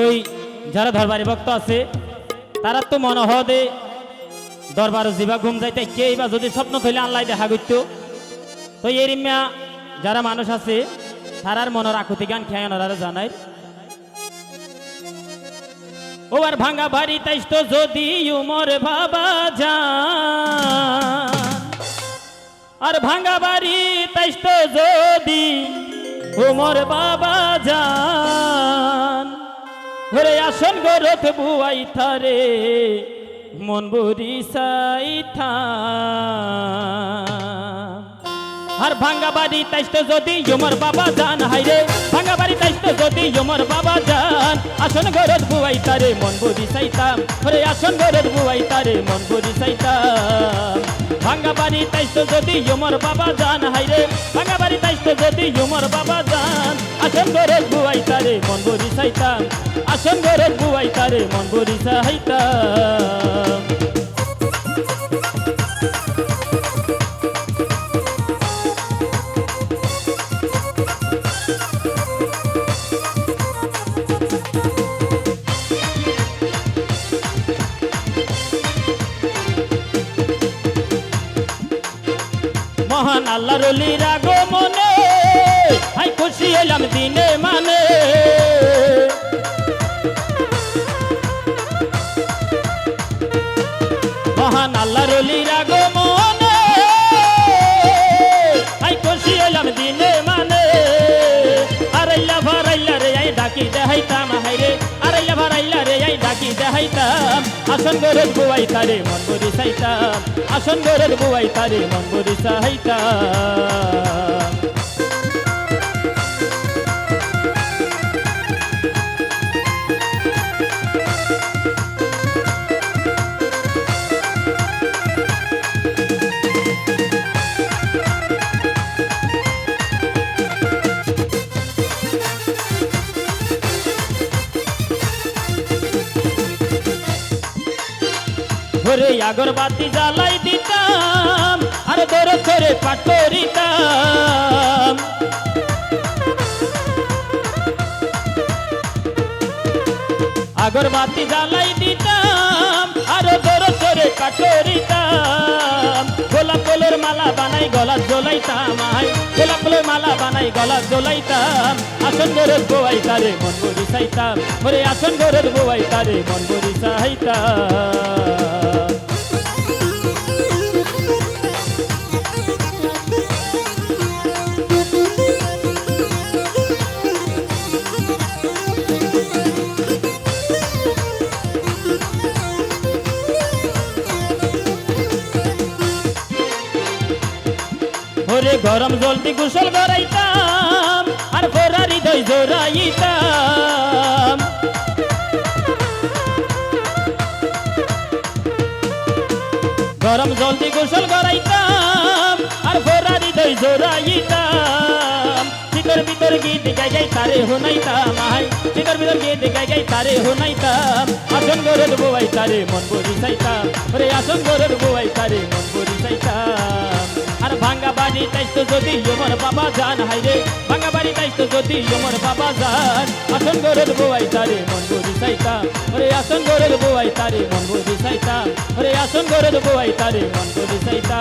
ওই যারা দরবারি ভক্ত আছে, তারা তো মনে হদে দরবার জিবা ঘুম যাইতে কে বা যদি স্বপ্ন থইলে আল্লাহ দেখা করত। তো এই রিমিয়া যারা মানুষ আছে, তারার মনের আকুতি গান খেয়ে জানাই। ও আর ভাঙ্গা বাড়ি তাইস তো যদি উমর বাবা যান। আর ভাঙ্গা বাড়ি তাইস তো যদি উমর বাবা যান। ঘরে আসন গরত বুয়াই থারে, মন বুড়ি সাইথা আর ভাঙ্গা বাড়ি তাইতো যদি ইমর বাবা জান হাইরে ভাঙ্গা বাড়ি তাইতো যদি ইমর বাবা জান। আসন গরত বুয়াই তারে মন বুড়ি সাইতাম ওরে আসন গরত বুয়াই তারে মন বুড়ি সাইতাম ভাঙ্গা বাড়ি তাইতো যদি ইমর বাবা জান হাইরে ভাঙ্গা বাড়ি তাইতো যদি ইমর বাবা জান। আসন গরত বুয়াই তারে মন বুড়ি সাইতাম আসন গরত বুয়াই তারে মন বুড়ি সাইতাম মহান আল্লাহর লীরা গো মনে হাই খুশি এলাম দিনে। মহান আল্লাহর লীরা গো মনে হাই খুশি হইলাম দিনে মানে। আরাইলা ভারাইলা রে, আই ডাকি দেহাইতাম হাইরে আরাইলা ভারাইলা রে, আই ডাকি দেহাইতাম। আসন গরত বুয়াই তারে মন বরি সাইতাম আসন গরত বুয়াই তারে মন সাইতাম ঘরে আগরবাতি জ্বালাই দিতাম, আর দর করে পাঠ করিতাম। আগরবাতি জ্বালাই দিতাম, আর দর করে মালা বানাই গলা জ্বলাইতাম আই গোলাপ ফুলের মালা বানাই গলা জ্বলাইতাম। আসন ঘরের বোয়াই তারে মন বরি সাইতাম ওরে আসন ঘরের বোয়াই তারে মন বরি সাইতাম ওরে গরম জলদি গোসল করাইতাম, আর ফোরা হৃদয় জোরাইতাম গরম জলদি গোসল করাইতাম, আর ফোরা হৃদয় জোরাইতাম শীতের ভিতর গীত গাই গাই তারে হোনাইতাম আই শীতের ভিতর গীত গাই গাই তারে হোনাইতাম আসন গরদ বউাই তারে মন বরি চাইতাম। ওরে আসন গরদ বউাই তারে মন বরি চাইতাম। আর ভাঙ্গা বাড়ি তাইতো যদি আমার বাবা জান হাইরে। ভাঙ্গা বাড়ি তাইতো যদি আমার বাবা জান আসন গরের বোয়াই তারে মন বুঝি সাইতা ওরে আসন গরের বোয়াই তারে মন বুঝি সাইতা ওরে আসন গরের বোয়াই তারে মন বুঝি সাইতা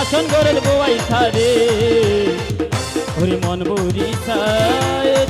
আসন গরের বোয়াই তারে। ওরে মন বুঝি চাই